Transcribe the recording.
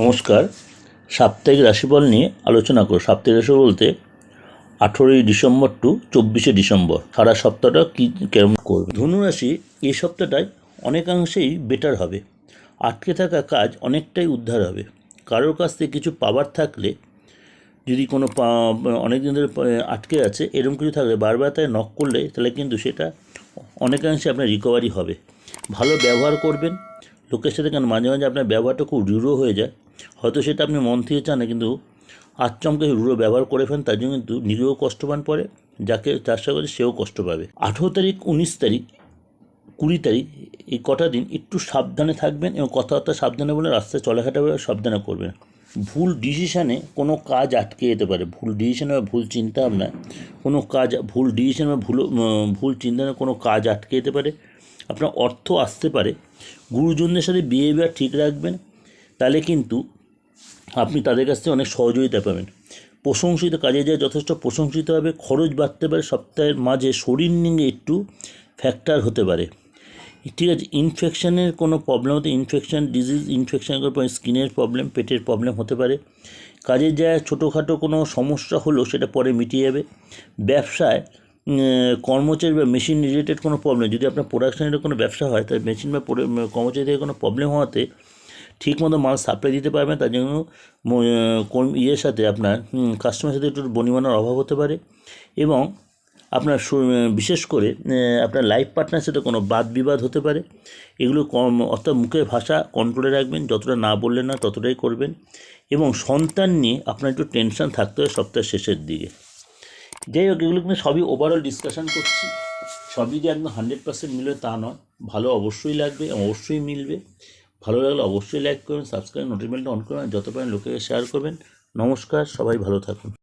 নমস্কার। সাপ্তাহিক রাশিফল নিয়ে আলোচনা করো সাপ্তাহিক রাশি বলতে আঠেরোই ডিসেম্বর টু চব্বিশে ডিসেম্বর। সারা সপ্তাহটা কী, কেমন করবে? ধনুরাশি এই সপ্তাহটায় অনেকাংশেই বেটার হবে। আটকে থাকা কাজ অনেকটাই উদ্ধার হবে। কারোর কাছ থেকে কিছু পাবার থাকলে, যদি কোনো অনেক দিন ধরে আটকে আছে, এরকম কিছু থাকলে বারবার তাই নক করলে, তাহলে কিন্তু সেটা অনেকাংশে আপনার রিকভারি হবে। ভালো ব্যবহার করবেন। লোকের সাথে কেন মাঝে মাঝে আপনার ব্যবহারটা খুব রূঢ় হয়ে যায়। হয়তো সেটা আপনি মন থেকে চান না, কিন্তু আচমকে রূঢ় ব্যবহার করে ফেলেন, তার জন্য কিন্তু নিজেও কষ্ট পান পরে, যাকে সাথে করছে সেও কষ্ট পাবে। আঠেরো তারিখ, উনিশ তারিখ, কুড়ি তারিখ, এই কটা দিন একটু সাবধানে থাকবেন এবং কথাবার্তা সাবধানে বলে রাস্তায় করে সাবধানে করবেন। ভুল ডিসিশানে কোনো কাজ আটকে যেতে পারে। ভুল ডিসিশনে বা ভুল চিন্তা ভাবনায় কোনো কাজ, ভুল ডিসিশন বা ভুল ভুল চিন্তায় কোনো কাজ আটকে যেতে পারে। আপনার অর্থ আসতে পারে। গুরুজনদের সাথে বিহেভিয়ার ঠিক রাখবেন। তাহলে কিন্তু আপনি তাদের কাছ থেকে অনেক সহযোগিতা পাবেন। প্রশংসিত কাজে যায় যথেষ্ট প্রশংসিত হবে, খরচ বাড়তে পারে, সপ্তাহের মাঝে শরীর নিয়ে একটু ফ্যাক্টর হতে পারে। ঠিক আছে ইনফেকশনের কোনো প্রবলেম হতে ইনফেকশন ডিজিজ ইনফেকশন স্কিনের প্রবলেম পেটের প্রবলেম হতে পারে। কাজে যায় ছোটোখাটো কোনো সমস্যা হলো সেটা পরে মিটিয়ে যাবে। ব্যবসায় কর্মচারী বা মেশিন রিলেটেড কোনো প্রবলেম যদি আপনার প্রোডাকশনের কোনো ব্যবসা হয়, তাহলে মেশিন বা পরে- কর্মচারী থেকে কোনো প্রবলেম হওয়াতে ঠিক মতো মাল সাপ্লাই দিতে পারবেন তার জন্য ইয়ের সাথে আপনার কাস্টমারের সাথে একটু বনিমানার অভাব হতে পারে। এবং আপনার বিশেষ করে আপনার লাইফ পার্টনার সাথে কোনো বাদ বিবাদ হতে পারে। এগুলো কম অর্থাৎ মুখের ভাষা কন্ট্রোলে রাখবেন, যতটা না বললেন না ততটাই করবেন। এবং সন্তান নিয়ে আপনার একটু টেনশন থাকতে হবে সপ্তাহের শেষের দিকে। যাই হোক, এগুলো কিন্তু সবই ওভারঅল ডিসকাশন করছি। সবই যে একদম হান্ড্রেড পার্সেন্ট মিলবে তা নয়। ভালো অবশ্যই লাগবে অবশ্যই মিলবে। ভালো লাগলে অবশ্যই লাইক করবেন সাবস্ক্রাইব নোটিফিকেশনটা অন করবেন যত পারেন লোকে শেয়ার করবেন। নমস্কার, সবাই ভালো থাকুন।